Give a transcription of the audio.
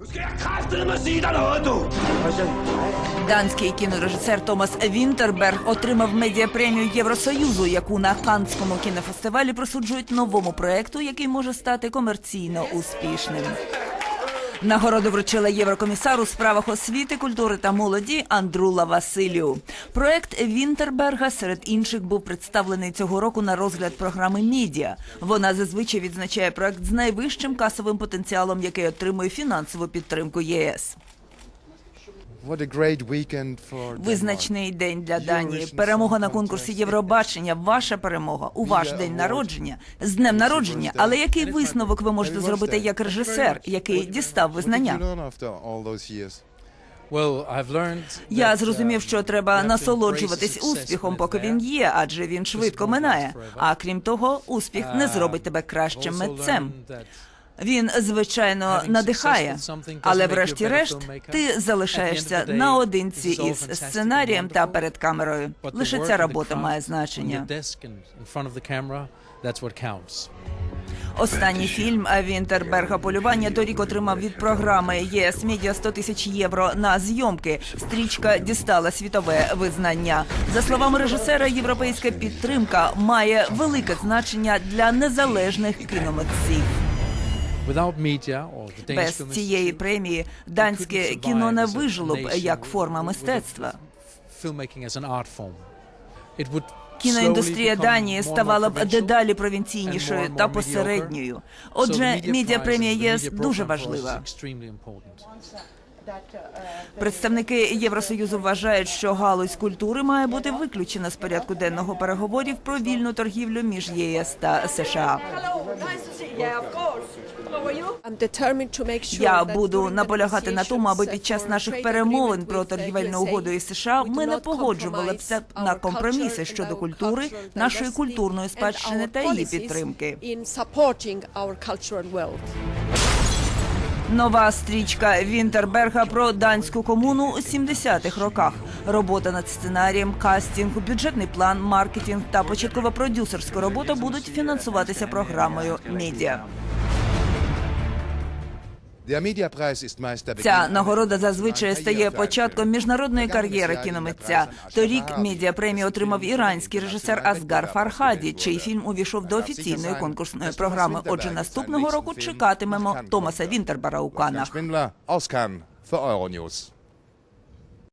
Nu skal jeg kraftedeme sige dig noget, du! Данський кінорежисер Томас Вінтерберг отримав медіапремію Євросоюзу, яку на Каннському кінофестивалі присуджують новому проекту, який може стати комерційно успішним. Нагороду вручила єврокомісар у справах освіти, культури та молоді Андрула Василю. Проект Вінтерберга серед інших був представлений цього року на розгляд програми Мідіа. Вона зазвичай відзначає проект з найвищим касовим потенціалом, який отримує фінансову підтримку ЄС. Визначний день для Данії. Перемога на конкурсі Євробачення. Ваша перемога у ваш день народження з днем народження. Але який висновок ви можете зробити як режисер, який дістав визнання? Я зрозумів, um, що треба насолоджуватись успіхом, поки він є, адже він швидко минає. А крім того, успіх не зробить тебе кращим митцем. Він звичайно надихає, але врешті-решт ти залишаєшся наодинці із сценарієм та перед камерою. Лише ця робота має значення. Останній фільм Вінтерберга полювання торік отримав від програми ЄС Медіа 100 тисяч євро на зйомки. Стрічка дістала світове визнання. За словами режисера, європейська підтримка має велике значення для незалежних кіномитців. Без цієї премії данське кіно не вижило б як форма мистецтва. Кіноіндустрія Данії ставала б дедалі провінційнішою та посередньою. Отже, медіапремія ЄС дуже важлива. Important. Представники Євросоюзу вважають, що галузь культури має бути виключена з порядку денного переговорів про вільну торгівлю між єС та США. Я буду наполягати на тому, аби під час наших перемовин про торгівельну угоду із США ми не погоджувалися б на компроміси щодо культури, нашої культурної спадщини та її підтримки. Нова стрічка Вінтерберга про данську комуну у 70-х роках. Робота над сценарієм, кастинг, бюджетний план, маркетинг та початкова продюсерська робота будуть фінансуватися програмою Медіа. Ця нагорода зазвичай стає початком міжнародної кар'єри кіномитця. Торік медіапремію отримав іранський режисер Асгар Фархаді, чий фільм увійшов до офіційної конкурсної програми. Отже, наступного року чекатимемо Томаса Вінтербара у Канах.